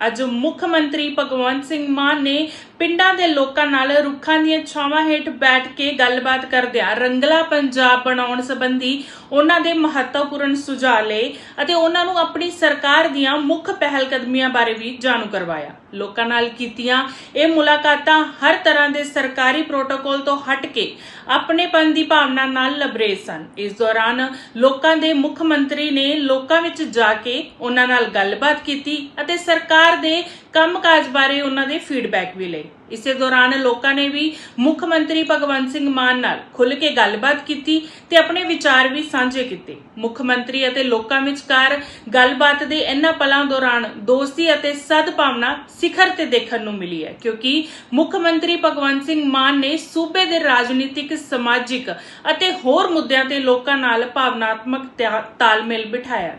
ਅੱਜ ਮੁੱਖ ਮੰਤਰੀ ਭਗਵੰਤ ਸਿੰਘ ਮਾਨ ਨੇ ਪਿੰਡਾਂ ਦੇ ਲੋਕਾਂ ਨਾਲ ਰੁੱਖਾਂ ਦੀਆਂ ਛਾਵਾਂ ਹੇਠ ਬੈਠ ਕੇ ਗੱਲਬਾਤ ਕਰਦਿਆਂ ਰੰਗਲਾ ਪੰਜਾਬ ਬਣਾਉਣ ਸੰਬੰਧੀ ਉਹਨਾਂ ਦੇ ਮਹੱਤਵਪੂਰਨ ਸੁਝਾਅ ਲਏ ਅਤੇ ਉਹਨਾਂ ਨੂੰ ਆਪਣੀ ਸਰਕਾਰ ਦੀਆਂ ਮੁੱਖ ਪਹਿਲਕਦਮੀਆਂ ਬਾਰੇ ਵੀ ਜਾਣੂ ਕਰਵਾਇਆ। ਲੋਕਾਂ ਨਾਲ ਕੀਤੀਆਂ ਇਹ ਮੁਲਾਕਾਤਾਂ ਹਰ ਤਰ੍ਹਾਂ ਦੇ ਸਰਕਾਰੀ ਪ੍ਰੋਟੋਕੋਲ ਤੋਂ ਹਟ ਕੇ ਆਪਣੇਪਨ ਦੀ ਭਾਵਨਾ ਨਾਲ ਲਬਰੇਜ਼ ਸਨ। ਇਸ ਦੌਰਾਨ ਲੋਕਾਂ ਦੇ ਮੁੱਖ ਮੰਤਰੀ ਨੇ ਲੋਕਾਂ ਵਿੱਚ ਜਾ ਕੇ ਉਹਨਾਂ ਨਾਲ ਗੱਲਬਾਤ ਕੀਤੀ ਅਤੇ ਸਰਕਾਰ ਦੇ ਕੰਮਕਾਜ ਬਾਰੇ ਉਹਨਾਂ ਦੇ ਫੀਡਬੈਕ ਵੀ ਲਏ। ਇਸੇ ਦੌਰਾਨ ਲੋਕਾਂ ਨੇ ਵੀ ਮੁੱਖ ਮੰਤਰੀ ਭਗਵੰਤ ਸਿੰਘ ਮਾਨ ਨਾਲ ਖੁੱਲ੍ਹ ਕੇ ਗੱਲਬਾਤ ਕੀਤੀ ਤੇ ਆਪਣੇ ਵਿਚਾਰ ਵੀ ਸਾਂਝੇ ਕੀਤੇ। ਮੁੱਖ ਮੰਤਰੀ ਅਤੇ ਲੋਕਾਂ ਵਿਚਕਾਰ ਗੱਲਬਾਤ ਦੇ ਇਹਨਾਂ ਪਲਾਂ ਦੌਰਾਨ ਦੋਸਤੀ ਅਤੇ ਸਦਭਾਵਨਾ ਸਿਖਰ ਤੇ ਦੇਖਣ ਨੂੰ ਮਿਲੀ ਹੈ, ਕਿਉਂਕਿ ਮੁੱਖ ਮੰਤਰੀ ਭਗਵੰਤ ਸਿੰਘ ਮਾਨ ਨੇ ਸੂਬੇ ਦੇ ਰਾਜਨੀਤਿਕ, ਸਮਾਜਿਕ ਅਤੇ ਹੋਰ ਮੁੱਦਿਆਂ ਤੇ ਲੋਕਾਂ ਨਾਲ ਭਾਵਨਾਤਮਕ ਤਾਲਮੇਲ ਬਿਠਾਇਆ।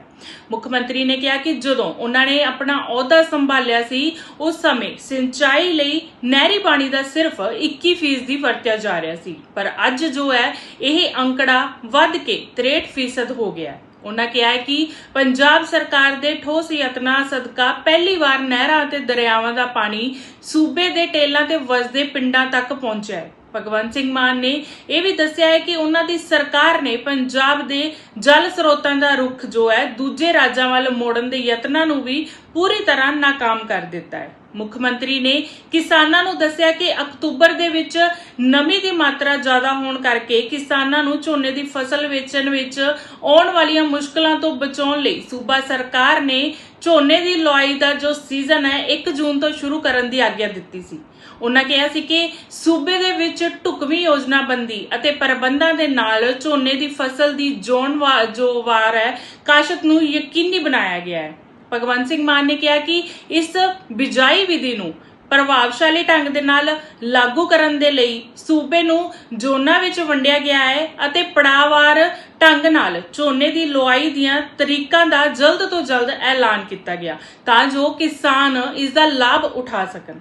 ਮੁੱਖ ਮੰਤਰੀ ਨੇ ਕਿਹਾ ਕਿ ਜਦੋਂ ਉਹਨਾਂ ਨੇ ਆਪਣਾ ਅਹੁਦਾ ਸੰਭਾਲਿਆ ਸੀ, ਉਸ ਸਮੇਂ ਸਿੰਚਾਈ ਲਈ ਨਹਿਰੀ ਪਾਣੀ ਦਾ ਸਿਰਫ 21% ਵਰਤਿਆ ਜਾ ਰਿਹਾ ਸੀ, ਪਰ ਅੱਜ ਜੋ ਹੈ, ਇਹ ਅੰਕੜਾ ਵੱਧ ਕੇ 63% ਹੋ ਗਿਆ ਹੈ। ਉਹਨਾਂ ਕਿਹਾ ਹੈ ਕਿ ਪੰਜਾਬ ਸਰਕਾਰ ਦੇ ਠੋਸ ਯਤਨਾਂ ਸਦਕਾ ਪਹਿਲੀ ਵਾਰ ਨਹਿਰਾਂ ਅਤੇ ਦਰਿਆਵਾਂ ਦਾ ਪਾਣੀ ਸੂਬੇ ਦੇ ਟੇਲਾਂ ਤੇ ਵਸਦੇ ਪਿੰਡਾਂ ਤੱਕ ਪਹੁੰਚਿਆ ਹੈ। ਭਗਵੰਤ ਸਿੰਘ ਮਾਨ ਨੇ ਇਹ ਵੀ ਦੱਸਿਆ ਹੈ ਕਿ ਉਹਨਾਂ ਦੀ ਸਰਕਾਰ ਨੇ ਪੰਜਾਬ ਦੇ ਜਲ ਸਰੋਤਾਂ ਦਾ ਰੁਖ ਜੋ ਹੈ, ਦੂਜੇ ਰਾਜਾਂ ਵੱਲ ਮੋੜਨ ਦੇ ਯਤਨਾਂ ਨੂੰ ਵੀ ਪੂਰੀ ਤਰ੍ਹਾਂ ਨਾਕਾਮ ਕਰ ਦਿੱਤਾ ਹੈ। ਮੁੱਖ ਮੰਤਰੀ ਨੇ ਕਿਸਾਨਾਂ ਨੂੰ ਦੱਸਿਆ ਕਿ ਅਕਤੂਬਰ ਦੇ ਵਿੱਚ ਨਮੀ ਦੀ ਮਾਤਰਾ ਜ਼ਿਆਦਾ ਹੋਣ ਕਰਕੇ ਕਿਸਾਨਾਂ ਨੂੰ ਝੋਨੇ ਦੀ ਫਸਲ ਵੇਚਣ ਵਿੱਚ ਆਉਣ ਵਾਲੀਆਂ ਮੁਸ਼ਕਲਾਂ ਤੋਂ ਬਚਾਉਣ ਲਈ ਸੂਬਾ ਸਰਕਾਰ ਨੇ ਝੋਨੇ ਦੀ ਲੁਆਈ ਦਾ ਜੋ ਸੀਜ਼ਨ ਹੈ 1 ਜੂਨ ਤੋਂ ਸ਼ੁਰੂ ਕਰਨ ਦੀ ਆਗਿਆ ਦਿੱਤੀ ਸੀ। ਉਹਨਾਂ ਕਿਹਾ ਸੀ ਕਿ ਸੂਬੇ ਦੇ ਵਿੱਚ ਢੁਕਵੀਂ ਯੋਜਨਾਬੰਦੀ ਅਤੇ ਪ੍ਰਬੰਧਾਂ ਦੇ ਨਾਲ ਝੋਨੇ ਦੀ ਫਸਲ ਦੀ ਜੋਨ ਵਾ- ਜੋ ਵਾਰ ਹੈ, ਕਾਸ਼ਤ ਨੂੰ ਯਕੀਨੀ ਬਣਾਇਆ ਗਿਆ ਹੈ। ਭਗਵੰਤ ਸਿੰਘ ਮਾਨ ਨੇ ਕਿਹਾ ਕਿ ਇਸ ਬਿਜਾਈ ਵਿਧੀ ਨੂੰ ਪ੍ਰਭਾਵਸ਼ਾਲੀ ਢੰਗ ਦੇ ਨਾਲ ਲਾਗੂ ਕਰਨ ਦੇ ਲਈ ਸੂਬੇ ਨੂੰ ਜ਼ੋਨਾਂ ਵਿੱਚ ਵੰਡਿਆ ਗਿਆ ਹੈ ਅਤੇ ਪੜਾਵਾਰ ਢੰਗ ਨਾਲ ਝੋਨੇ ਦੀ ਲੁਆਈ ਦੀਆਂ ਤਰੀਕਾਂ ਦਾ ਜਲਦ ਤੋਂ ਜਲਦ ਐਲਾਨ ਕੀਤਾ ਗਿਆ ਤਾਂ ਜੋ ਕਿਸਾਨ ਇਸ ਦਾ ਲਾਭ ਉਠਾ ਸਕਣ।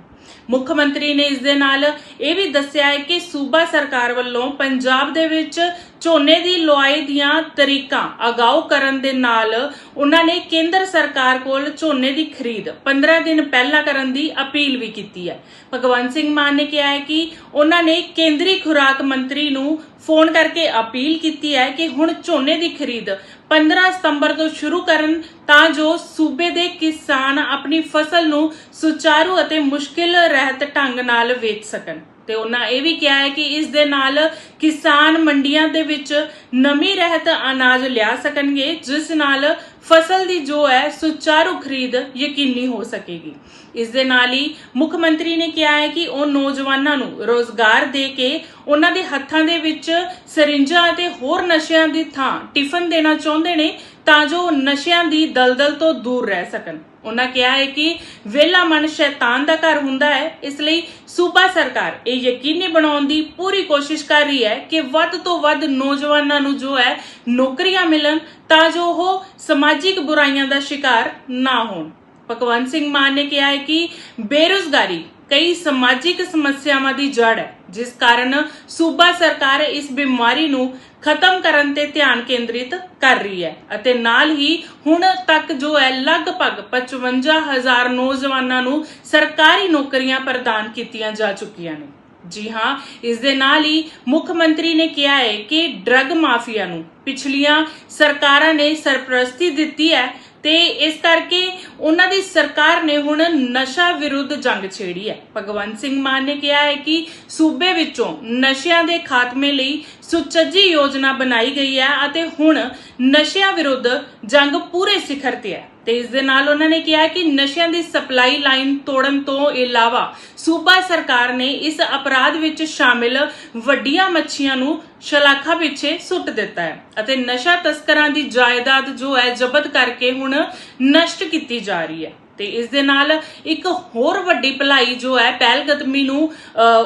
ਮੁੱਖ ਮੰਤਰੀ ਨੇ ਇਸ ਦੇ ਨਾਲ ਇਹ ਵੀ ਦੱਸਿਆ ਹੈ ਕਿ ਸੂਬਾ ਸਰਕਾਰ ਵੱਲੋਂ ਪੰਜਾਬ ਦੇ ਵਿੱਚ ਝੋਨੇ ਦੀ ਲੁਆਈ ਦੀਆਂ ਤਰੀਕਾਂ ਅਗਾਊ ਕਰਨ ਦੇ ਨਾਲ ਉਹਨਾਂ ਨੇ ਕੇਂਦਰ ਸਰਕਾਰ ਕੋਲ ਝੋਨੇ ਦੀ ਖਰੀਦ 15 ਦਿਨ ਪਹਿਲਾਂ ਕਰਨ ਦੀ ਅਪੀਲ ਵੀ ਕੀਤੀ ਹੈ। ਭਗਵੰਤ ਸਿੰਘ ਮਾਨ ਨੇ ਕਿਹਾ ਹੈ ਕਿ ਉਹਨਾਂ ਨੇ ਕੇਂਦਰੀ ਖੁਰਾਕ ਮੰਤਰੀ ਨੂੰ ਫੋਨ ਕਰਕੇ ਅਪੀਲ ਕੀਤੀ ਹੈ ਕਿ ਹੁਣ ਝੋਨੇ ਦੀ ਖਰੀਦ। 15 ਸਤੰਬਰ ਤੋਂ ਸ਼ੁਰੂ ਕਰਨ ਤਾਂ ਜੋ ਸੂਬੇ ਦੇ ਕਿਸਾਨ ਆਪਣੀ ਫਸਲ ਨੂੰ ਸੁਚਾਰੂ ਅਤੇ ਮੁਸ਼ਕਿਲ ਰਹਿਤ ਢੰਗ ਨਾਲ ਵੇਚ ਸਕਣ। ਤੇ ਉਹਨਾਂ ਇਹ ਵੀ ਕਿਹਾ ਹੈ ਕਿ ਇਸ ਦੇ ਨਾਲ ਕਿਸਾਨ ਮੰਡੀਆਂ ਦੇ ਵਿੱਚ ਨਮੀ ਰਹਿਤ ਅਨਾਜ ਲਿਆ ਸਕਣਗੇ, ਜਿਸ ਨਾਲ ਫਸਲ ਦੀ ਜੋ ਹੈ ਸੁਚਾਰੂ ਖਰੀਦ ਯਕੀਨੀ ਹੋ ਸਕੇਗੀ। ਇਸ ਦੇ ਨਾਲ ਹੀ ਮੁੱਖ ਮੰਤਰੀ ਨੇ ਕਿਹਾ ਹੈ ਕਿ ਉਹ ਨੌਜਵਾਨਾਂ ਨੂੰ ਰੋਜ਼ਗਾਰ ਦੇ ਕੇ ਉਹਨਾਂ ਦੇ ਹੱਥਾਂ ਦੇ ਵਿੱਚ ਸਰਿੰਜਾਂ ਅਤੇ ਹੋਰ ਨਸ਼ਿਆਂ ਦੀ ਥਾਂ ਟਿਫਨ ਦੇਣਾ ਚਾਹੁੰਦੇ ਨੇ ਤਾਂ ਜੋ ਨਸ਼ਿਆਂ ਦੀ ਦਲਦਲ ਤੋਂ ਦੂਰ ਰਹਿ ਸਕਣ। ਉਹਨਾਂ ਕਿਹਾ ਹੈ ਕਿ ਵੇਲਾ ਮਨ ਸ਼ੈਤਾਨ ਦਾ ਘਰ ਹੁੰਦਾ ਹੈ। ਇਸ ਲਈ ਸੂਬਾ ਸਰਕਾਰ ਇਹ ਯਕੀਨੀ ਬਣਾਉਣ ਦੀ ਪੂਰੀ ਕੋਸ਼ਿਸ਼ ਕਰ ਰਹੀ ਹੈ ਕਿ ਵੱਧ ਤੋਂ ਵੱਧ ਨੌਜਵਾਨਾਂ ਨੂੰ ਜੋ ਹੈ ਨੌਕਰੀਆਂ ਮਿਲਣ ਤਾਂ ਜੋ ਉਹ ਸਮਾਜਿਕ ਬੁਰਾਈਆਂ ਦਾ ਸ਼ਿਕਾਰ ਨਾ ਹੋਣ। ਭਗਵੰਤ ਸਿੰਘ ਮਾਨ ਨੇ ਕਿਹਾ ਹੈ ਕਿ ਬੇਰੁਜ਼ਗਾਰੀ ਕਈ ਸਮਾਜਿਕ ਸਮੱਸਿਆਵਾਂ ਦੀ ਜੜ ਹੈ। ਜਿਸ ਕਾਰਨ ਸੂਬਾ ਸਰਕਾਰ ਇਸ ਬਿਮਾਰੀ ਨੂੰ ਖਤਮ ਕਰਨ ਤੇ ਧਿਆਨ ਕੇਂਦਰਿਤ ਕਰ ਰਹੀ ਹੈ ਅਤੇ ਨਾਲ ਹੀ ਹੁਣ ਤੱਕ ਜੋ ਹੈ, ਲਗਭਗ 55000 ਨੌਜਵਾਨਾਂ ਨੂੰ ਸਰਕਾਰੀ ਨੌਕਰੀਆਂ ਪ੍ਰਦਾਨ ਕੀਤੀਆਂ ਜਾ ਚੁੱਕੀਆਂ ਨੇ। ਜੀ ਹਾਂ, ਇਸ ਦੇ ਨਾਲ ਹੀ ਮੁੱਖ ਮੰਤਰੀ ਨੇ ਕਿਹਾ ਹੈ ਕਿ ਡਰੱਗ ਮਾਫੀਆ ਨੂੰ ਪਿਛਲੀਆਂ ਸਰਕਾਰਾਂ ਨੇ ਸਰਪ੍ਰਸਤੀ ਦਿੱਤੀ ਹੈ ਤੇ ਇਸ ਕਰਕੇ ਉਹਨਾਂ ਦੀ ਸਰਕਾਰ ਨੇ ਹੁਣ ਨਸ਼ਾ ਵਿਰੁੱਧ ਜੰਗ ਛੇੜੀ ਹੈ। ਭਗਵੰਤ ਸਿੰਘ ਮਾਨ ਨੇ ਕਿਹਾ ਹੈ ਕਿ ਸੂਬੇ ਵਿੱਚੋਂ ਨਸ਼ਿਆਂ ਦੇ ਖਾਤਮੇ ਲਈ ਸੁਚੱਜੀ ਯੋਜਨਾ ਬਣਾਈ ਗਈ ਹੈ ਅਤੇ ਹੁਣ ਨਸ਼ਿਆਂ ਵਿਰੁੱਧ ਜੰਗ ਪੂਰੇ ਸਿਖਰ ਤੇ ਹੈ। ਤੇ ਇਸ ਦੇ ਨਾਲ ਉਹਨਾਂ ਨੇ ਕਿਹਾ ਕਿ ਨਸ਼ਿਆਂ ਦੀ ਸਪਲਾਈ ਲਾਈਨ ਤੋੜਨ ਤੋਂ ਇਲਾਵਾ ਸੂਬਾ ਸਰਕਾਰ ਨੇ ਇਸ ਅਪਰਾਧ ਵਿੱਚ ਸ਼ਾਮਿਲ ਵੱਡੀਆਂ ਮੱਛੀਆਂ ਨੂੰ ਸ਼ਲਾਖਾ ਪਿੱਛੇ ਸੁੱਟ ਦਿੱਤਾ ਹੈ ਅਤੇ ਨਸ਼ਾ ਤਸਕਰਾਂ ਦੀ ਜਾਇਦਾਦ ਜੋ ਹੈ ਜ਼ਬਤ ਕਰਕੇ ਹੁਣ ਨਸ਼ਟ ਕੀਤੀ ਜਾ ਰਹੀ ਹੈ। ਤੇ ਇਸ ਦੇ ਨਾਲ ਇੱਕ ਹੋਰ ਵੱਡੀ ਭਲਾਈ ਜੋ ਹੈ ਪਹਿਲਕਦਮੀ ਨੂੰ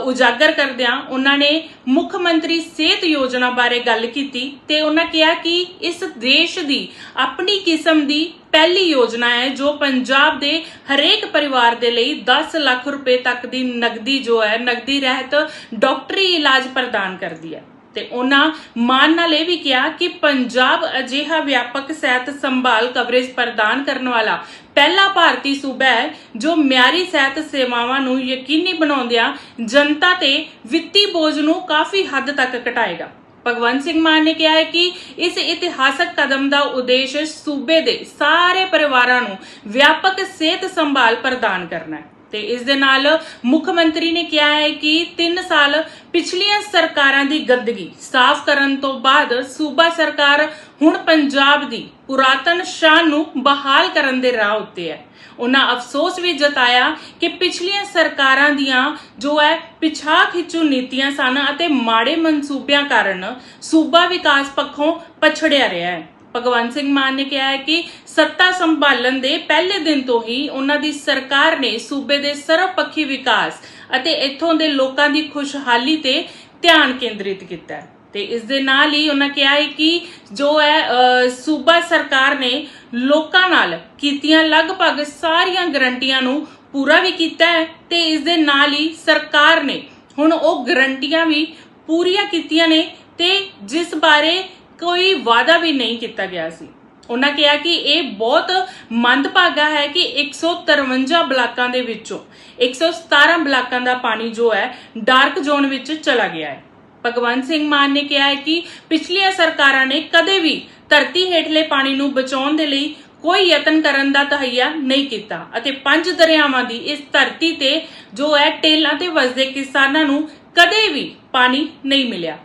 ਉਜਾਗਰ ਕਰਦਿਆਂ ਉਹਨਾਂ ਨੇ ਮੁੱਖ ਮੰਤਰੀ ਸਿਹਤ ਯੋਜਨਾ ਬਾਰੇ ਗੱਲ ਕੀਤੀ ਤੇ ਉਹਨਾਂ ਕਿਹਾ ਕਿ ਇਸ ਦੇਸ਼ ਦੀ ਆਪਣੀ ਕਿਸਮ ਦੀ ਪਹਿਲੀ ਯੋਜਨਾ ਹੈ ਜੋ ਪੰਜਾਬ ਦੇ ਹਰੇਕ ਪਰਿਵਾਰ ਦੇ ਲਈ 10 ਲੱਖ ਰੁਪਏ ਤੱਕ ਦੀ ਨਗਦੀ ਜੋ ਹੈ, ਨਗਦੀ ਰਹਿਤ ਡਾਕਟਰੀ ਇਲਾਜ ਪ੍ਰਦਾਨ ਕਰਦੀ ਹੈ। ਤੇ ਉਹਨਾਂ ਮਾਨ ਨਾਲ ਇਹ ਵੀ ਕਿਹਾ ਕਿ ਪੰਜਾਬ ਅਜਿਹਾ ਵਿਆਪਕ ਸਿਹਤ ਸੰਭਾਲ ਕਵਰੇਜ ਪ੍ਰਦਾਨ ਕਰਨ ਵਾਲਾ ਪਹਿਲਾ ਭਾਰਤੀ ਸੂਬਾ ਹੈ, ਜੋ ਮਿਆਰੀ ਸਿਹਤ ਸੇਵਾਵਾਂ ਨੂੰ ਯਕੀਨੀ ਬਣਾਉਂਦਿਆਂ ਜਨਤਾ ਤੇ ਵਿੱਤੀ ਬੋਝ ਨੂੰ ਕਾਫੀ ਹੱਦ ਤੱਕ ਘਟਾਏਗਾ। ਭਗਵੰਤ ਸਿੰਘ ਮਾਨ ਨੇ ਕਿਹਾ ਹੈ ਕਿ ਇਸ ਇਤਿਹਾਸਕ ਕਦਮ ਦਾ ਉਦੇਸ਼ ਸੂਬੇ ਦੇ ਸਾਰੇ ਪਰਿਵਾਰਾਂ ਨੂੰ ਵਿਆਪਕ ਸਿਹਤ ਸੰਭਾਲ ਪ੍ਰਦਾਨ ਕਰਨਾ ਹੈ। ਤੇ ਇਸ ਦੇ ਨਾਲ ਮੁੱਖ ਮੰਤਰੀ ਨੇ ਕਿਹਾ ਹੈ ਕਿ 3 ਸਾਲ ਪਿਛਲੀਆਂ ਸਰਕਾਰਾਂ ਦੀ ਗੰਦਗੀ ਸਾਫ਼ ਕਰਨ ਤੋਂ ਬਾਅਦ ਸੂਬਾ ਸਰਕਾਰ ਹੁਣ ਪੰਜਾਬ ਦੀ ਪੁਰਾਤਨ ਸ਼ਾਨ ਨੂੰ ਬਹਾਲ ਕਰਨ ਦੇ ਰਾਹ ਉੱਤੇ ਹੈ। ਉਹਨਾਂ ਅਫਸੋਸ ਵੀ ਜਤਾਇਆ ਕਿ ਪਿਛਲੀਆਂ ਸਰਕਾਰਾਂ ਦੀਆਂ ਜੋ ਹੈ ਪਿਛਾ ਖਿੱਚੂ ਨੀਤੀਆਂ ਸਨ ਅਤੇ ਮਾੜੇ ਮਨਸੂਬਿਆਂ ਕਾਰਨ ਸੂਬਾ ਵਿਕਾਸ ਪੱਖੋਂ ਪਛੜਿਆ ਰਿਹਾ ਹੈ। ਭਗਵੰਤ ਸਿੰਘ ਮਾਨ ਨੇ ਕਿਹਾ ਹੈ ਕਿ ਸੱਤਾ ਸੰਭਾਲਣ ਦੇ ਪਹਿਲੇ ਦਿਨ ਤੋਂ ਹੀ ਉਹਨਾਂ ਦੀ ਸਰਕਾਰ ਨੇ ਸੂਬੇ ਦੇ ਸਰਵਪੱਖੀ ਵਿਕਾਸ ਅਤੇ ਇੱਥੋਂ ਦੇ ਲੋਕਾਂ ਦੀ ਖੁਸ਼ਹਾਲੀ ਤੇ ਧਿਆਨ ਕੇਂਦਰਿਤ ਕੀਤਾ ਹੈ। ਤੇ ਇਸ ਦੇ ਨਾਲ ਹੀ ਉਹਨਾਂ ਕਿਹਾ ਹੈ ਕਿ ਜੋ ਹੈ ਸੂਬਾ ਸਰਕਾਰ ਨੇ ਲੋਕਾਂ ਨਾਲ ਕੀਤੀਆਂ ਲਗਭਗ ਸਾਰੀਆਂ ਗਰੰਟੀਆਂ ਨੂੰ ਪੂਰਾ ਵੀ ਕੀਤਾ ਹੈ ਤੇ ਇਸ ਦੇ ਨਾਲ ਹੀ ਸਰਕਾਰ ਨੇ ਹੁਣ ਉਹ ਗਰੰਟੀਆਂ ਵੀ ਪੂਰੀਆਂ ਕੀਤੀਆਂ ਨੇ ਤੇ ਜਿਸ ਬਾਰੇ ਕੋਈ ਵਾਅਦਾ ਵੀ ਨਹੀਂ ਕੀਤਾ ਗਿਆ ਸੀ। ਉਹਨਾਂ ਕਿਹਾ ਕਿ ਇਹ ਬਹੁਤ ਮੰਦਭਾਗਾ ਹੈ ਕਿ 153 ਬਲਾਕਾਂ ਦੇ ਵਿੱਚੋਂ 117 ਬਲਾਕਾਂ ਦਾ ਪਾਣੀ ਜੋ ਹੈ, ਡਾਰਕ ਜ਼ੋਨ ਵਿੱਚ ਚਲਾ ਗਿਆ ਹੈ। ਭਗਵੰਤ ਸਿੰਘ ਮਾਨ ਨੇ ਕਿਹਾ ਹੈ ਕਿ ਪਿਛਲੀਆਂ ਸਰਕਾਰਾਂ ਨੇ ਕਦੇ ਵੀ ਧਰਤੀ ਹੇਠਲੇ ਪਾਣੀ ਨੂੰ ਬਚਾਉਣ ਦੇ ਲਈ ਕੋਈ ਯਤਨ ਕਰਨ ਦਾ ਤਹਈਆ ਨਹੀਂ ਕੀਤਾ ਅਤੇ ਪੰਜ ਦਰਿਆਵਾਂ ਦੀ ਇਸ ਧਰਤੀ ਤੇ ਜੋ ਹੈ, ਟੇਲਾਂ ਤੇ ਵਸਦੇ ਕਿਸਾਨਾਂ ਨੂੰ ਕਦੇ ਵੀ ਪਾਣੀ ਨਹੀਂ ਮਿਲਿਆ।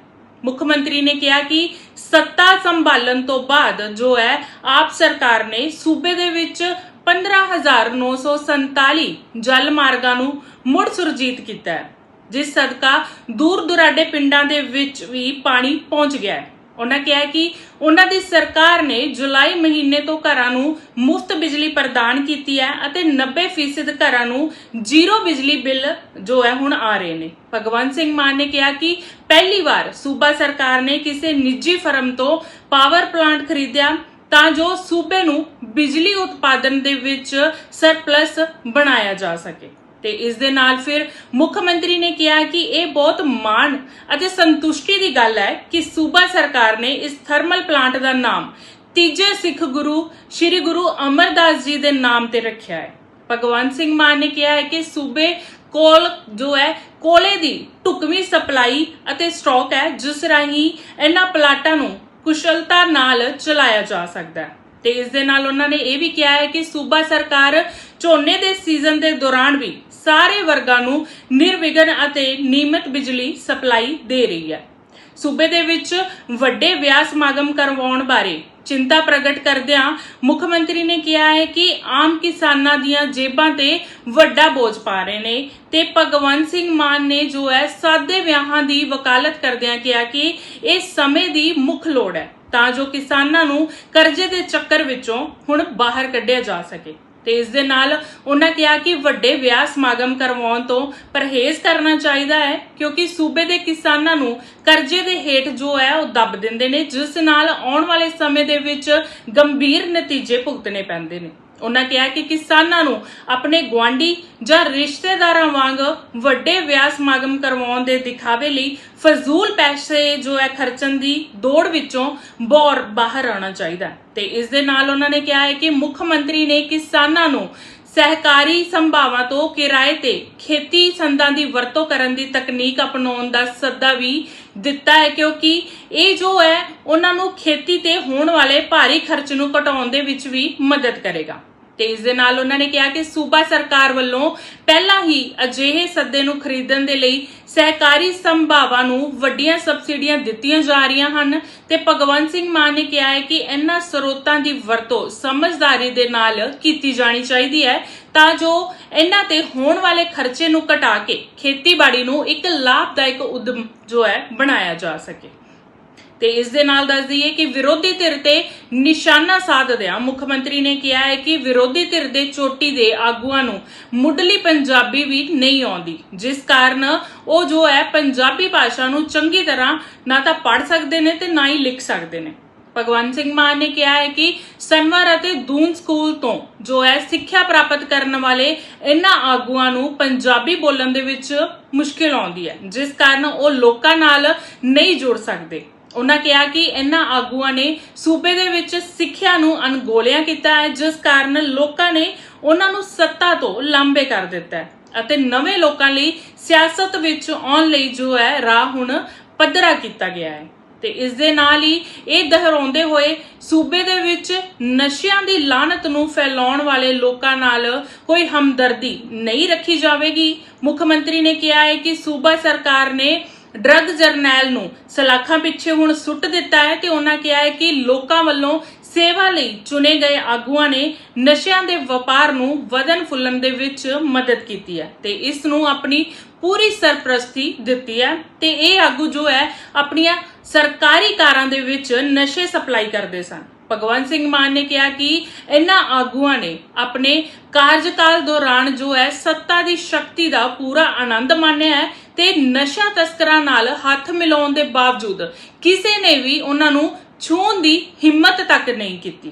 ਮੁੱਖ ਮੰਤਰੀ ਨੇ ਕਿਹਾ ਕਿ ਸੱਤਾ ਸੰਭਾਲਣ ਤੋਂ ਬਾਅਦ ਜੋ ਹੈ, ਆਪ ਸਰਕਾਰ ਨੇ ਸੂਬੇ ਦੇ ਵਿੱਚ 15947 ਜਲ ਮਾਰਗਾਂ ਨੂੰ ਮੁੜ ਸੁਰਜੀਤ ਕੀਤਾ ਹੈ, ਜਿਸ ਸਦਕਾ ਦੂਰ ਦੁਰਾਡੇ ਪਿੰਡਾਂ ਦੇ ਵਿੱਚ ਵੀ ਪਾਣੀ ਪਹੁੰਚ ਗਿਆ ਹੈ। ਉਹਨਾਂ ਕਿਹਾ ਕਿ ਉਹਨਾਂ ਦੀ ਸਰਕਾਰ ਨੇ ਜੁਲਾਈ ਮਹੀਨੇ ਤੋਂ ਘਰਾਂ ਨੂੰ ਮੁਫਤ ਬਿਜਲੀ ਪ੍ਰਦਾਨ ਕੀਤੀ ਹੈ ਅਤੇ 90% ਘਰਾਂ ਨੂੰ ਜ਼ੀਰੋ ਬਿਜਲੀ ਬਿੱਲ ਜੋ ਹੈ ਹੁਣ ਆ ਰਹੇ ਨੇ। ਭਗਵੰਤ ਸਿੰਘ ਮਾਨ ਨੇ ਕਿਹਾ ਕਿ ਪਹਿਲੀ ਵਾਰ ਸੂਬਾ ਸਰਕਾਰ ਨੇ ਕਿਸੇ ਨਿੱਜੀ ਫਰਮ ਤੋਂ ਪਾਵਰ ਪਲਾਂਟ ਖਰੀਦਿਆ ਤਾਂ ਜੋ ਸੂਬੇ ਨੂੰ ਬਿਜਲੀ ਉਤਪਾਦਨ ਦੇ ਵਿੱਚ ਸਰਪਲਸ ਬਣਾਇਆ ਜਾ ਸਕੇ। ਤੇ ਇਸ ਦੇ ਨਾਲ ਫਿਰ ਮੁੱਖ ਮੰਤਰੀ ਨੇ ਕਿਹਾ ਕਿ ਇਹ ਬਹੁਤ ਮਾਣ ਅਤੇ ਸੰਤੁਸ਼ਟੀ ਦੀ ਗੱਲ ਹੈ ਕਿ ਸੂਬਾ ਸਰਕਾਰ ਨੇ ਇਸ ਥਰਮਲ ਪਲਾਂਟ ਦਾ ਨਾਮ ਤੀਜੇ ਸਿੱਖ ਗੁਰੂ ਸ੍ਰੀ ਗੁਰੂ ਅਮਰਦਾਸ ਜੀ ਦੇ ਨਾਮ ਤੇ ਰੱਖਿਆ ਹੈ। ਭਗਵੰਤ ਸਿੰਘ ਮਾਨ ਨੇ ਕਿਹਾ ਹੈ ਕਿ ਸੂਬੇ ਕੋਲ ਜੋ ਹੈ, ਕੋਲੇ ਦੀ ਢੁਕਵੀਂ ਸਪਲਾਈ ਅਤੇ ਸਟਾਕ ਹੈ, ਜਿਸ ਰਾਹੀਂ ਇਹਨਾਂ ਪਲਾਟਾਂ ਨੂੰ ਕੁਸ਼ਲਤਾ ਨਾਲ ਚਲਾਇਆ ਜਾ ਸਕਦਾ ਹੈ। ਤੇ ਇਸ ਦੇ ਨਾਲ ਉਹਨਾਂ ਨੇ ਇਹ ਵੀ ਕਿਹਾ ਹੈ ਕਿ ਸੂਬਾ ਸਰਕਾਰ ਝੋਨੇ ਦੇ ਸੀਜ਼ਨ ਦੇ ਦੌਰਾਨ ਵੀ ਸਾਰੇ ਵਰਗਾਂ ਨੂੰ ਨਿਰਵਿਘਨ ਅਤੇ ਨਿਯਮਿਤ ਬਿਜਲੀ ਸਪਲਾਈ ਦੇ ਰਹੀ ਹੈ। ਸੂਬੇ ਦੇ ਵਿੱਚ ਵੱਡੇ ਵਿਆਹ ਸਮਾਗਮ ਕਰਵਾਉਣ ਬਾਰੇ ਚਿੰਤਾ ਪ੍ਰਗਟ ਕਰਦਿਆਂ ਮੁੱਖ ਮੰਤਰੀ ਨੇ ਕਿਹਾ ਹੈ ਕਿ ਆਮ ਕਿਸਾਨਾਂ ਦੀਆਂ ਜੇਬਾਂ ਤੇ ਵੱਡਾ ਬੋਝ ਪਾ ਰਹੇ ਨੇ ਤੇ ਭਗਵੰਤ ਸਿੰਘ ਮਾਨ ਨੇ ਜੋ ਹੈ ਸਾਦੇ ਵਿਆਹਾਂ ਦੀ ਵਕਾਲਤ ਕਰਦਿਆਂ ਕਿਹਾ ਕਿ ਇਹ ਸਮੇਂ ਦੀ ਮੁੱਖ ਲੋੜ ਹੈ। ਤਾਂ ਜੋ ਕਿਸਾਨਾਂ ਨੂੰ ਕਰਜ਼ੇ ਦੇ ਚੱਕਰ ਵਿੱਚੋਂ ਹੁਣ ਬਾਹਰ ਕੱਢਿਆ ਜਾ ਸਕੇ। ਤੇ ਇਸ ਦੇ ਨਾਲ ਉਹਨਾਂ ਕਿਹਾ ਕਿ ਵੱਡੇ ਵਿਆਹ ਸਮਾਗਮ ਕਰਵਾਉਣ ਤੋਂ ਪਰਹੇਜ਼ ਕਰਨਾ ਚਾਹੀਦਾ ਹੈ, ਕਿਉਂਕਿ ਸੂਬੇ ਦੇ ਕਿਸਾਨਾਂ ਨੂੰ ਕਰਜ਼ੇ ਦੇ ਹੇਠ ਜੋ ਹੈ ਉਹ ਦੱਬ ਦਿੰਦੇ ਨੇ, ਜਿਸ ਨਾਲ ਆਉਣ ਵਾਲੇ ਸਮੇਂ ਦੇ ਵਿੱਚ ਗੰਭੀਰ ਨਤੀਜੇ ਭੁਗਤਣੇ ਪੈਂਦੇ ਨੇ। ਉਹਨਾਂ ਕਿਹਾ ਕਿ ਕਿਸਾਨਾਂ ਨੂੰ ਆਪਣੇ ਗੁਆਂਢੀ ਜਾਂ ਰਿਸ਼ਤੇਦਾਰਾਂ ਵਾਂਗ ਵੱਡੇ ਵਿਆਹ ਸਮਾਗਮ ਕਰਵਾਉਣ ਦੇ ਦਿਖਾਵੇ ਲਈ ਫਜ਼ੂਲ ਪੈਸੇ ਜੋ ਹੈ ਖਰਚਣ ਦੀ ਦੌੜ ਵਿੱਚੋਂ ਬੌਰ ਬਾਹਰ ਆਉਣਾ ਚਾਹੀਦਾ ਹੈ। ਤੇ ਇਸ ਦੇ ਨਾਲ ਉਹਨਾਂ ਨੇ ਕਿਹਾ ਹੈ ਕਿ ਮੁੱਖ ਮੰਤਰੀ ਨੇ ਕਿਸਾਨਾਂ ਨੂੰ ਸਹਿਕਾਰੀ ਸੰਭਾਵਾਂ ਤੋਂ ਕਿਰਾਏ ਤੇ ਖੇਤੀ ਸੰਦਾਂ ਦੀ ਵਰਤੋਂ ਕਰਨ ਦੀ ਤਕਨੀਕ ਅਪਣਾਉਣ ਦਾ ਸੱਦਾ ਵੀ ਦਿੱਤਾ ਹੈ ਕਿਉਂਕਿ ਇਹ ਜੋ ਹੈ, ਉਹਨਾਂ ਨੂੰ ਖੇਤੀ ਤੇ ਹੋਣ ਵਾਲੇ ਭਾਰੀ ਖਰਚ ਨੂੰ ਘਟਾਉਣ ਦੇ ਵਿੱਚ ਵੀ ਮਦਦ ਕਰੇਗਾ। ਤੇ ਇਸ ਦੇ ਨਾਲ ਉਹਨਾਂ ਨੇ ਕਿਹਾ ਕਿ ਸੂਬਾ ਸਰਕਾਰ ਵੱਲੋਂ ਪਹਿਲਾਂ ਹੀ ਅਜਿਹੇ ਸੱਦੇ ਨੂੰ ਖਰੀਦਣ ਦੇ ਲਈ ਸਹਿਕਾਰੀ ਸੰਭਾਵਾਂ ਨੂੰ ਵੱਡੀਆਂ ਸਬਸਿਡੀਆਂ ਦਿੱਤੀਆਂ ਜਾ ਰਹੀਆਂ ਹਨ ਤੇ ਭਗਵੰਤ ਸਿੰਘ ਮਾਨ ਨੇ ਕਿਹਾ ਹੈ ਕਿ ਇਹਨਾਂ ਸਰੋਤਾਂ ਦੀ ਵਰਤੋਂ ਸਮਝਦਾਰੀ ਦੇ ਨਾਲ ਕੀਤੀ ਜਾਣੀ ਚਾਹੀਦੀ ਹੈ ਤਾਂ ਜੋ ਇਹਨਾਂ ਤੇ ਹੋਣ ਵਾਲੇ ਖਰਚੇ ਨੂੰ ਘਟਾ ਕੇ ਖੇਤੀਬਾੜੀ ਨੂੰ ਇੱਕ ਲਾਭਦਾਇਕ ਉਦਮ ਜੋ ਹੈ ਬਣਾਇਆ ਜਾ ਸਕੇ। ਤੇ ਇਸ ਦੇ ਨਾਲ ਦੱਸ ਦਈਏ ਕਿ ਵਿਰੋਧੀ ਧਿਰ ਤੇ ਨਿਸ਼ਾਨਾ ਸਾਧਦਿਆਂ ਮੁੱਖ ਮੰਤਰੀ ਨੇ ਕਿਹਾ ਹੈ ਕਿ ਵਿਰੋਧੀ ਧਿਰ ਦੇ ਚੋਟੀ ਦੇ ਆਗੂਆਂ ਨੂੰ ਮੁੱਢਲੀ ਪੰਜਾਬੀ ਵੀ ਨਹੀਂ ਆਉਂਦੀ, ਜਿਸ ਕਾਰਨ ਉਹ ਜੋ ਹੈ ਪੰਜਾਬੀ ਭਾਸ਼ਾ ਨੂੰ ਚੰਗੀ ਤਰ੍ਹਾਂ ਨਾ ਤਾਂ ਪੜ੍ਹ ਸਕਦੇ ਨੇ ਤੇ ਨਾ ਹੀ ਲਿਖ ਸਕਦੇ ਨੇ। ਭਗਵੰਤ ਸਿੰਘ ਮਾਨ ਨੇ ਕਿਹਾ ਹੈ ਕਿ ਸਨਵਰ ਅਤੇ ਦੂਨ ਸਕੂਲ ਤੋਂ ਜੋ ਹੈ ਸਿੱਖਿਆ ਪ੍ਰਾਪਤ ਕਰਨ ਵਾਲੇ ਇਹਨਾਂ ਆਗੂਆਂ ਨੂੰ ਪੰਜਾਬੀ ਬੋਲਣ ਦੇ ਵਿੱਚ ਮੁਸ਼ਕਿਲ ਆਉਂਦੀ ਹੈ, ਜਿਸ ਕਾਰਨ ਉਹ ਲੋਕਾਂ ਨਾਲ ਨਹੀਂ ਜੁੜ ਸਕਦੇ। ਉਹਨਾਂ ਕਿਹਾ ਕਿ ਇਹਨਾਂ ਆਗੂਆਂ ਨੇ ਸੂਬੇ ਦੇ ਵਿੱਚ ਸਿੱਖਿਆ ਨੂੰ ਅਣਗੋਲਿਆ ਕੀਤਾ ਹੈ, ਜਿਸ ਕਾਰਨ ਲੋਕਾਂ ਨੇ ਉਹਨਾਂ ਨੂੰ ਸੱਤਾ ਤੋਂ ਲਾਂਬੇ ਕਰ ਦਿੱਤਾ ਹੈ ਅਤੇ ਨਵੇਂ ਲੋਕਾਂ ਲਈ ਸਿਆਸਤ ਵਿੱਚ ਆਉਣ ਲਈ ਜੋ ਹੈ, ਰਾਹ ਹੁਣ ਪੱਧਰਾ ਕੀਤਾ ਗਿਆ ਹੈ। ਤੇ ਇਸ ਦੇ ਨਾਲ ਹੀ ਇਹ ਦੁਹਰਾਉਂਦੇ ਹੋਏ ਸੂਬੇ ਦੇ ਵਿੱਚ ਨਸ਼ਿਆਂ ਦੀ ਲਾਨਤ ਨੂੰ ਫੈਲਾਉਣ ਵਾਲੇ ਲੋਕਾਂ ਨਾਲ ਕੋਈ ਹਮਦਰਦੀ ਨਹੀਂ ਰੱਖੀ ਜਾਵੇਗੀ। ਮੁੱਖ ਮੰਤਰੀ ਨੇ ਕਿਹਾ ਹੈ ਕਿ ਸੂਬਾ ਸਰਕਾਰ ਨੇ ਡਰੱਗ ਜਰਨੈਲ ਨੂੰ ਸਲਾਖਾਂ ਪਿੱਛੇ ਹੁਣ ਸੁੱਟ ਦਿੱਤਾ ਹੈ ਤੇ ਉਹਨਾਂ ਕਿਹਾ ਹੈ ਕਿ ਲੋਕਾਂ ਵੱਲੋਂ ਸੇਵਾ ਲਈ ਚੁਣੇ ਗਏ ਆਗੂਆਂ ਨੇ ਨਸ਼ਿਆਂ ਦੇ ਵਪਾਰ ਨੂੰ ਵਧਨ ਫੁੱਲਣ ਦੇ ਵਿੱਚ ਮਦਦ ਕੀਤੀ ਹੈ ਤੇ ਇਸ ਨੂੰ ਆਪਣੀ ਪੂਰੀ ਸਰਪ੍ਰਸਤੀ ਦਿੱਤੀ ਹੈ ਤੇ ਇਹ ਆਗੂ ਜੋ ਹੈ, ਆਪਣੀਆਂ ਸਰਕਾਰੀ ਕਾਰਾਂ ਦੇ ਵਿੱਚ ਨਸ਼ੇ ਸਪਲਾਈ ਕਰਦੇ ਸਨ। ਭਗਵੰਤ ਸਿੰਘ ਮਾਨ ਨੇ ਕਿਹਾ ਕਿ ਇਹਨਾਂ ਆਗੂਆਂ ਨੇ ਆਪਣੇ ਕਾਰਜਕਾਲ ਦੌਰਾਨ ਜੋ ਹੈ ਸੱਤਾ ਦੀ ਸ਼ਕਤੀ ਦਾ ਪੂਰਾ ਆਨੰਦ ਮਾਣਿਆ ਹੈ ਤੇ ਨਸ਼ਾ ਤਸਕਰਾਂ ਨਾਲ ਹੱਥ ਮਿਲਾਉਣ ਦੇ ਬਾਵਜੂਦ ਕਿਸੇ ਨੇ ਵੀ ਉਹਨਾਂ ਨੂੰ ਛੂਹਣ ਦੀ ਹਿੰਮਤ ਤੱਕ ਨਹੀਂ ਕੀਤੀ।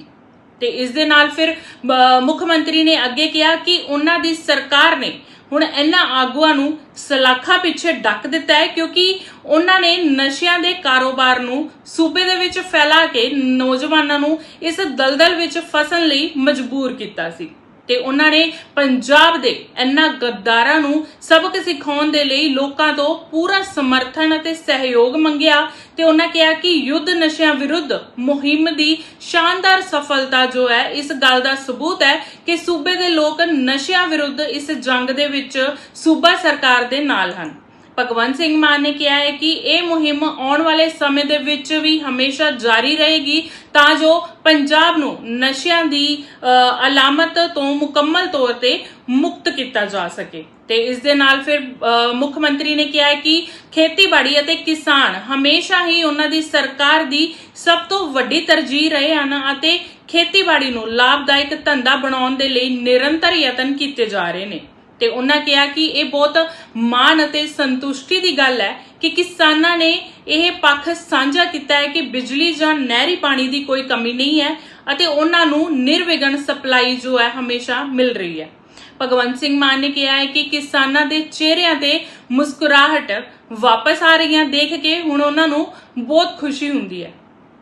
ਤੇ ਇਸ ਦੇ ਨਾਲ ਫਿਰ ਅ, ਮੁੱਖ ਮੰਤਰੀ ਨੇ ਅੱਗੇ ਕਿਹਾ ਕਿ ਉਹਨਾਂ ਦੀ ਸਰਕਾਰ ਨੇ ਹੁਣ ਇਹਨਾਂ ਆਗੂਆਂ ਨੂੰ ਸਲਾਖਾਂ ਪਿੱਛੇ ਡੱਕ ਦਿੱਤਾ ਹੈ ਕਿਉਂਕਿ ਉਹਨਾਂ ਨੇ ਨਸ਼ਿਆਂ ਦੇ ਕਾਰੋਬਾਰ ਨੂੰ ਸੂਬੇ ਦੇ ਵਿੱਚ ਫੈਲਾ ਕੇ ਨੌਜਵਾਨਾਂ ਨੂੰ ਇਸ ਦਲਦਲ ਵਿੱਚ ਫਸਣ ਲਈ ਮਜਬੂਰ ਕੀਤਾ ਸੀ। ਤੇ ਉਹਨਾਂ ਨੇ ਪੰਜਾਬ ਦੇ ਇਹਨਾਂ ਗੱਦਾਰਾਂ ਨੂੰ ਸਬਕ ਸਿਖਾਉਣ ਦੇ ਲਈ ਲੋਕਾਂ ਤੋਂ ਪੂਰਾ ਸਮਰਥਨ ਅਤੇ ਸਹਿਯੋਗ ਮੰਗਿਆ ਤੇ ਉਹਨਾਂ ਕਿਹਾ ਕਿ ਯੁੱਧ ਨਸ਼ਿਆਂ ਵਿਰੁੱਧ ਮੁਹਿੰਮ ਦੀ ਸ਼ਾਨਦਾਰ ਸਫਲਤਾ ਜੋ ਹੈ, ਇਸ ਗੱਲ ਦਾ ਸਬੂਤ ਹੈ ਕਿ ਸੂਬੇ ਦੇ ਲੋਕ ਨਸ਼ਿਆਂ ਵਿਰੁੱਧ ਇਸ ਜੰਗ ਦੇ ਵਿੱਚ ਸੂਬਾ ਸਰਕਾਰ ਦੇ ਨਾਲ ਹਨ। ਭਗਵੰਤ ਸਿੰਘ ਮਾਨ ਨੇ ਕਿਹਾ ਹੈ ਕਿ ਇਹ ਮੁਹਿੰਮ ਆਉਣ ਵਾਲੇ ਸਮੇਂ ਦੇ ਵਿੱਚ ਵੀ ਹਮੇਸ਼ਾ ਜਾਰੀ ਰਹੇਗੀ, ਤਾਂ ਜੋ ਪੰਜਾਬ ਨੂੰ ਨਸ਼ਿਆਂ ਦੀ ਅਲਾਮਤ ਤੋਂ ਮੁਕੰਮਲ ਤੌਰ ਤੇ ਮੁਕਤ ਕੀਤਾ ਜਾ ਸਕੇ। ਤੇ ਇਸ ਦੇ ਨਾਲ ਫਿਰ ਮੁੱਖ ਮੰਤਰੀ ਨੇ ਕਿਹਾ ਹੈ ਕਿ ਖੇਤੀਬਾੜੀ ਅਤੇ ਕਿਸਾਨ ਹਮੇਸ਼ਾ ਹੀ ਉਹਨਾਂ ਦੀ ਸਰਕਾਰ ਦੀ ਸਭ ਤੋਂ ਵੱਡੀ ਤਰਜੀਹ ਰਹੇ ਹਨ ਅਤੇ ਖੇਤੀਬਾੜੀ ਨੂੰ ਲਾਭਦਾਇਕ ਧੰਦਾ ਬਣਾਉਣ ਦੇ ਲਈ ਨਿਰੰਤਰ ਯਤਨ ਕੀਤੇ ਜਾ ਰਹੇ ਨੇ। ਤੇ ਉਹਨਾਂ ਕਿਹਾ ਕਿ ਇਹ ਬਹੁਤ ਮਾਣ ਅਤੇ ਸੰਤੁਸ਼ਟੀ ਦੀ ਗੱਲ ਹੈ ਕਿ ਕਿਸਾਨਾਂ ਨੇ ਇਹ ਪੱਖ ਸਾਂਝਾ ਕੀਤਾ ਹੈ ਕਿ ਬਿਜਲੀ ਜਾਂ ਨਹਿਰੀ ਪਾਣੀ ਦੀ ਕੋਈ ਕਮੀ ਨਹੀਂ ਹੈ ਅਤੇ ਉਹਨਾਂ ਨੂੰ ਨਿਰਵਿਘਨ ਸਪਲਾਈ ਜੋ ਹੈ ਹਮੇਸ਼ਾ ਮਿਲ ਰਹੀ ਹੈ। ਭਗਵੰਤ ਸਿੰਘ ਮਾਨ ਨੇ ਕਿਹਾ ਹੈ ਕਿ ਕਿਸਾਨਾਂ ਦੇ ਚਿਹਰਿਆਂ ਤੇ ਮੁਸਕਰਾਹਟ ਵਾਪਸ ਆ ਰਹੀਆਂ ਦੇਖ ਕੇ ਹੁਣ ਉਹਨਾਂ ਨੂੰ ਬਹੁਤ ਖੁਸ਼ੀ ਹੁੰਦੀ ਹੈ।